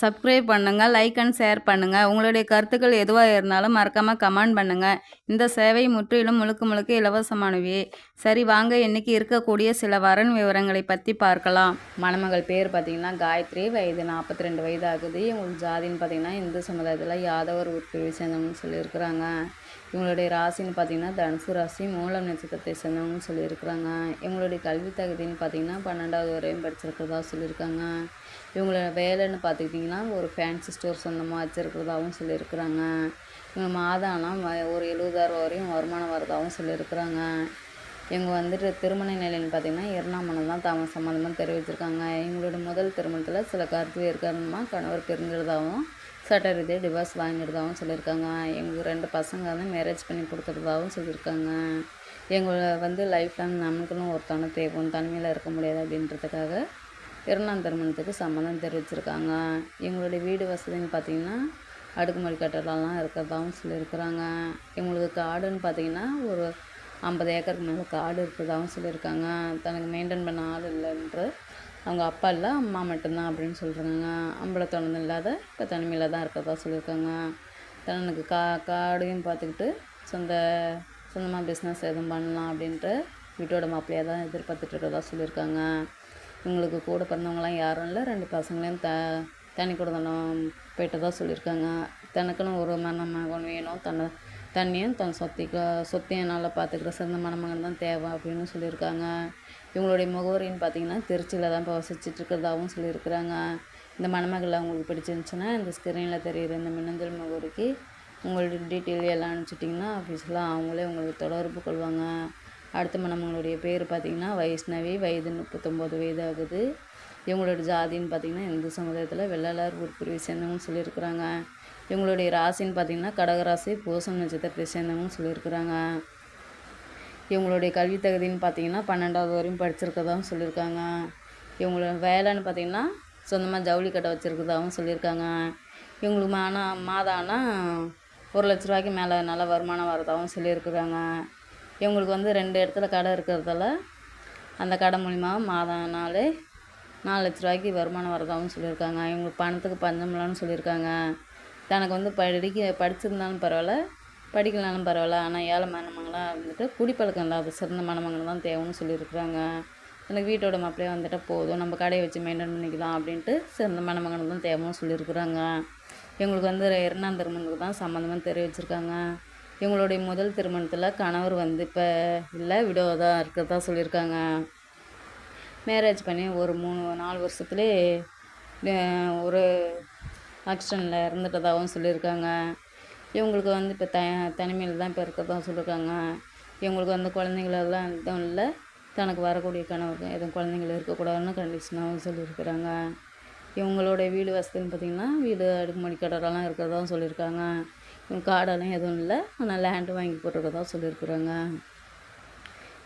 Subscribe பண்ணுங்கள் like and share பண்ணுங்கள் உங்களுடைய கருத்துக்கள் எதுவாக இருந்தாலும் மறக்காமல் கமெண்ட் பண்ணுங்கள் இந்த சேவை முற்றிலும் முழுக்க முழுக்க இலவசமானவே. சரி வாங்க. இன்றைக்கி இருக்கக்கூடிய சில வரன் விவரங்களை பற்றி பார்க்கலாம். மணமகள் பேர் பார்த்திங்கன்னா காயத்ரி. வயது நாற்பத்தி ரெண்டு வயது ஆகுது. இவங்களுக்கு ஜாதின்னு பார்த்தீங்கன்னா இந்து சமுதாயத்தில் யாதவர் உட்பிரிவை சேர்ந்தவங்கன்னு சொல்லியிருக்கிறாங்க. இவங்களுடைய ராசின்னு பார்த்தீங்கன்னா தனுசு ராசி மூலம் நட்சத்திரத்தை சேர்ந்தவங்கன்னு சொல்லியிருக்கிறாங்க. இவங்களுடைய கல்வி தகுதின்னு பார்த்தீங்கன்னா பன்னெண்டாவது வரையும் படிச்சிருக்கிறதா சொல்லியிருக்காங்க. இவங்களோட வேலைன்னு பார்த்துக்கிட்டிங்கன்னா ஒரு ஃபேன்சி ஸ்டோர் சொந்தமாக வச்சுருக்கிறதாகவும் சொல்லியிருக்கிறாங்க. இவங்க மாதானா ஒரு எழுபதாயிரம் வரையும் வருமானம் வரதாகவும் சொல்லியிருக்கிறாங்க. இவங்க வந்துட்டு திருமண நிலைன்னு பார்த்தீங்கன்னா இரண்டாமணம் தான் தாம சம்மந்தமாக தெரிவிச்சிருக்காங்க. எங்களோட முதல் திருமணத்தில் சில கருத்து காரணமாக கணவர் பிரிஞ்சிருந்தாவும் சட்ட ரீதியாக டிவோர்ஸ் வாங்கிடுதாகவும் சொல்லியிருக்காங்க. எங்களுக்கு ரெண்டு பசங்க வந்து மேரேஜ் பண்ணி கொடுக்குறதாகவும் சொல்லியிருக்காங்க. எங்களை வந்து லைஃப் லாங் நமக்குன்னு ஒருத்தவனை தேவை தனிமையில் இருக்க முடியாது அப்படின்றதுக்காக இரண்டாம் திருமணத்துக்கு சம்மதம் தெரிவிச்சிருக்காங்க. எங்களுடைய வீடு வசதின்னு பார்த்தீங்கன்னா அடுக்குமாடி கட்டடம்லாம் இருக்கிறதாகவும் சொல்லியிருக்கிறாங்க. எங்களுக்கு காடுன்னு பார்த்தீங்கன்னா ஒரு ஐம்பது ஏக்கருக்கு மேலே காடு இருக்கிறதாகவும் சொல்லியிருக்காங்க. தனக்கு மெயின்டைன் பண்ண ஆள் இல்லைன்ற அவங்க அப்பா இல்லை அம்மா மட்டும்தான் அப்படின்னு சொல்கிறாங்க அம்பலத்தொடர்ந்து இல்லாத இப்போ தனிமையில் தான் இருக்கிறதா சொல்லியிருக்காங்க. தனக்கு கா காடையும் பார்த்துக்கிட்டு சொந்த சொந்தமாக பிஸ்னஸ் எதுவும் பண்ணலாம் அப்படின்ட்டு வீட்டோட மாப்பிள்ளையாக தான் எதிர்பார்த்துட்டு இருக்கிறதா சொல்லியிருக்காங்க. இவங்களுக்கு கூட பிறந்தவங்களாம் யாரும் இல்லை. ரெண்டு பசங்களையும் த தனி கொடுத்தனம் போயிட்டதாக தான் சொல்லியிருக்காங்க. தனக்குன்னு ஒரு மணமகன் வேணும். தன்னை தண்ணியும் தன் சொத்திக்க சொத்தையும் நல்லா பார்த்துக்கிற சிறந்த மணமகன் தான் தேவை அப்படின்னு சொல்லியிருக்காங்க. இவங்களுடைய முகவரின்னு பார்த்தீங்கன்னா திருச்சியில் தான் இப்போ வசிச்சுட்டு இருக்கிறதாகவும் சொல்லியிருக்கிறாங்க. இந்த மணமகள் அவங்களுக்கு பிடிச்சிருந்துச்சுன்னா இந்த ஸ்க்ரீனில் தெரியுற இந்த மின்னஞ்சல் முகவரிக்கு உங்களுடைய டீட்டெயில் எல்லாம் அனுப்பிச்சிட்டிங்கன்னா ஆஃபீஸில் அவங்களே உங்களுக்கு தொடர்பு கொள்வாங்க. அடுத்த மணமகளுடைய பேர் பார்த்தீங்கன்னா வைஷ்ணவி வயது முப்பத்தொம்போது வயது ஆகுது. இவங்களோட ஜாதின்னு பார்த்தீங்கன்னா இந்து சமுதாயத்தில் வெள்ளாளர் உட்பிரிவை சேர்ந்தவங்கன்னு சொல்லியிருக்கிறாங்க. இவங்களுடைய ராசின்னு பார்த்தீங்கன்னா கடகராசி பூசம் நட்சத்திரத்தை சேர்ந்தவங்க சொல்லியிருக்கிறாங்க. இவங்களுடைய கல்வி தகுதின்னு பார்த்தீங்கன்னா பன்னெண்டாவது வரையும் படிச்சிருக்கதாகவும் சொல்லியிருக்காங்க. இவங்களோட வேலைன்னு பார்த்தீங்கன்னா சொந்தமாக ஜவுளி கடை வச்சுருக்கதாகவும் சொல்லியிருக்காங்க. இவங்களுக்கு மானா மாதம் ஆனால் ஒரு லட்ச ரூபாய்க்கு மேலே நல்ல வருமானம் வரதாகவும் சொல்லியிருக்கிறாங்க. இவங்களுக்கு வந்து ரெண்டு இடத்துல கடை இருக்கிறதால அந்த கடை மூலிமா மாதம் நாள் நாலு லட்ச ரூபாய்க்கு வருமானம் வரதாகவும் சொல்லியிருக்காங்க. இவங்களுக்கு பணத்துக்கு பஞ்சமில்லான்னு சொல்லியிருக்காங்க. தனக்கு வந்து படிக்க படிச்சிருந்தாலும் பரவாயில்ல படிக்கலனாலும் பரவாயில்ல ஆனால் ஏழை மணமங்களாக இருந்துட்டு குடிப்பழக்கம் இல்லாத சிறந்த மணமங்கள் தான் தேவைன்னு சொல்லியிருக்கிறாங்க. எனக்கு வீட்டோட மாப்பிள்ளையே வந்துட்டால் போதும் நம்ம கடையை வச்சு மெயின்டைன் பண்ணிக்கலாம் அப்படின்ட்டு சிறந்த மணமகன் தான் தேவைன்னு சொல்லியிருக்கிறாங்க. எங்களுக்கு வந்து இரண்டாம் திருமணத்துக்கு தான் சம்மந்தமாக தெரிவிச்சிருக்காங்க. இவங்களுடைய முதல் திருமணத்தில் கணவர் வந்து இப்போ இல்லை விடோவாக இருக்கிறதா சொல்லியிருக்காங்க. மேரேஜ் பண்ணி ஒரு மூணு நாலு வருஷத்துலேயே ஒரு ஆக்சிடெண்ட்டில் இறந்துட்டதாகவும் சொல்லியிருக்காங்க. இவங்களுக்கு வந்து இப்போ த தனிமையில் தான் இப்போ இருக்கிறதா சொல்லியிருக்காங்க. இவங்களுக்கு வந்து குழந்தைங்களெல்லாம் எதுவும் இல்லை. தனக்கு வரக்கூடிய கணவருக்கு எதுவும் குழந்தைங்கள இருக்கக்கூடாதுன்னு கண்டிஷனாகவும் சொல்லியிருக்கிறாங்க. இவங்களோட வீடு வசதின்னு பார்த்திங்கன்னா வீடு அடுக்குமாடி கட்டடம்லாம் இருக்கிறதாவும் சொல்லியிருக்காங்க. இவங்க காடெல்லாம் எதுவும் இல்லை. ஆனால் லேண்டு வாங்கி போட்டிருக்கதா சொல்லியிருக்கிறாங்க.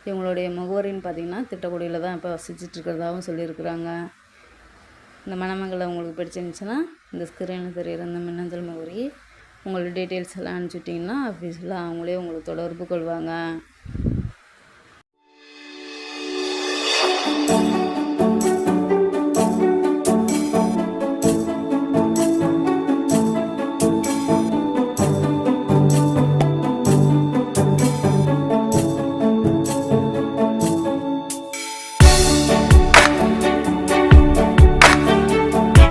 இவங்களுடைய முகவரின்னு பார்த்தீங்கன்னா திட்டக்குடியில் தான் இப்போ வசிச்சுட்டு இருக்கிறதாகவும் சொல்லியிருக்கிறாங்க. இந்த மணமகளை உங்களுக்கு பிடிச்சிருந்துச்சுன்னா இந்த ஸ்க்ரீனில் தெரிகிற இந்த மின்னஞ்சல் முகவரி உங்களோட டீட்டெயில்ஸ் எல்லாம் அனுப்பிச்சுட்டிங்கன்னா ஆஃபீஸில் அவங்களே உங்களுக்கு தொடர்பு கொள்வாங்க.